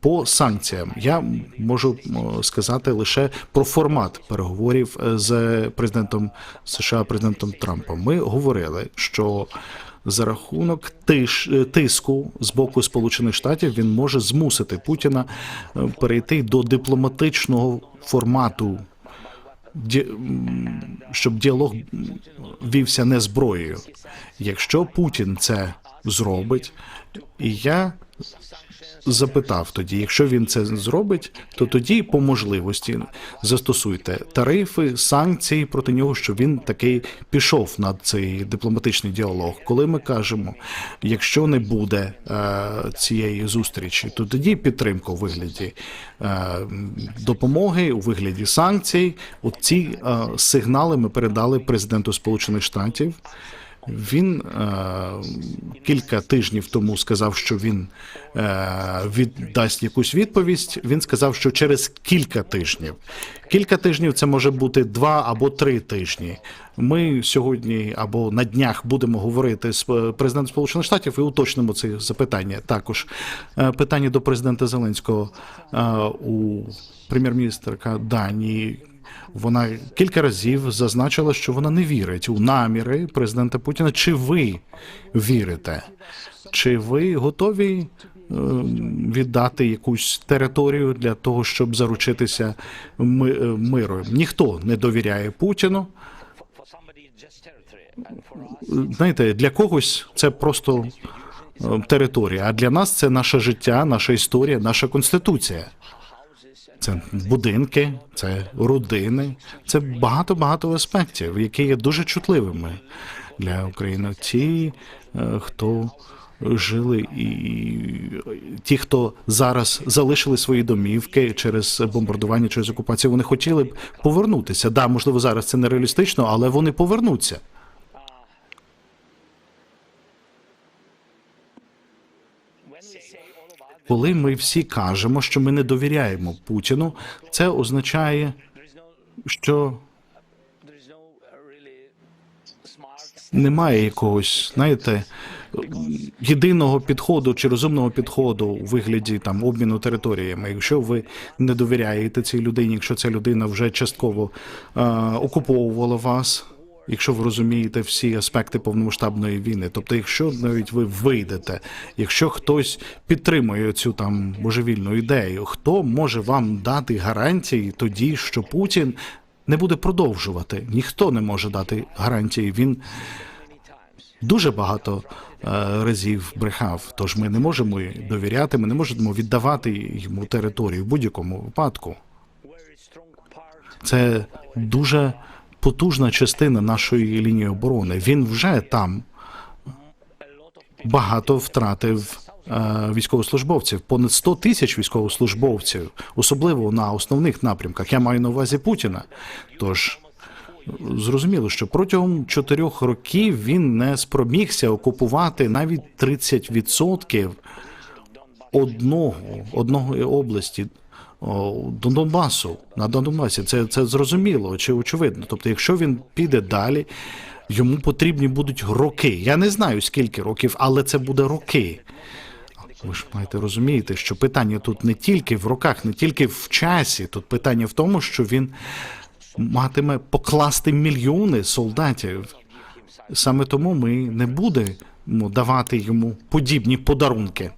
По санкціям я можу сказати лише про формат переговорів е, з президентом США, президентом Трампом. Ми говорили, що за рахунок тиш, е, тиску з боку Сполучених Штатів він може змусити Путіна е, перейти до дипломатичного формату, щоб діалог вівся не зброєю. Якщо Путін це зробить, і я запитав тоді, якщо він це зробить, то тоді по можливості застосуйте тарифи, санкції проти нього, що він таки пішов на цей дипломатичний діалог. Коли ми кажемо, якщо не буде е, цієї зустрічі, то тоді підтримка у вигляді е, допомоги, у вигляді санкцій. От ці е, сигнали ми передали президенту Сполучених Штатів. Він е, кілька тижнів тому сказав, що він е, віддасть якусь відповідь. Він сказав, що через кілька тижнів. Кілька тижнів це може бути два або три тижні. Ми сьогодні або на днях будемо говорити з е, президентом Сполучених Штатів і уточнимо це запитання. Також е, питання до президента Зеленського е, у прем'єр-міністрка Данії. Вона кілька разів зазначила, що вона не вірить у наміри президента Путіна. Чи ви вірите? Чи ви готові е, віддати якусь територію для того, щоб заручитися ми- е, миром? Ніхто не довіряє Путіну. Знаєте, для когось це просто е, територія, а для нас це наше життя, наша історія, наша конституція. Це будинки, це родини, це багато багато аспектів, які є дуже чутливими для України. Ті, е, хто жили, і ті, хто зараз залишили свої домівки через бомбардування, через окупацію, вони хотіли б повернутися. Да, можливо, зараз це нереалістично, але вони повернуться. Коли ми всі кажемо, що ми не довіряємо Путіну, це означає, що немає якогось, знаєте, єдиного підходу чи розумного підходу у вигляді там обміну територіями. Якщо ви не довіряєте цій людині, якщо ця людина вже частково е, окуповувала вас. Якщо ви розумієте всі аспекти повномасштабної війни, тобто, якщо навіть ви вийдете, якщо хтось підтримує цю там божевільну ідею, хто може вам дати гарантії тоді, що Путін не буде продовжувати? Ніхто не може дати гарантії. Він дуже багато е, разів брехав. Тож ми не можемо довіряти, ми не можемо віддавати йому територію в будь-якому випадку. Це дуже потужна частина нашої лінії оборони. Він вже там багато втратив е, військовослужбовців, понад 100 тисяч військовослужбовців, особливо на основних напрямках. Я маю на увазі Путіна. Тож зрозуміло, що протягом чотирьох років він не спромігся окупувати навіть 30% одного одної області. До Донбасу на Донбасі це, це зрозуміло чи очевидно. Тобто, якщо він піде далі, йому потрібні будуть роки. Я не знаю скільки років, але це буде роки. Ви ж маєте розуміти, що питання тут не тільки в роках, не тільки в часі. Тут питання в тому, що він матиме покласти мільйони солдатів. Саме тому ми не будемо давати йому подібні подарунки.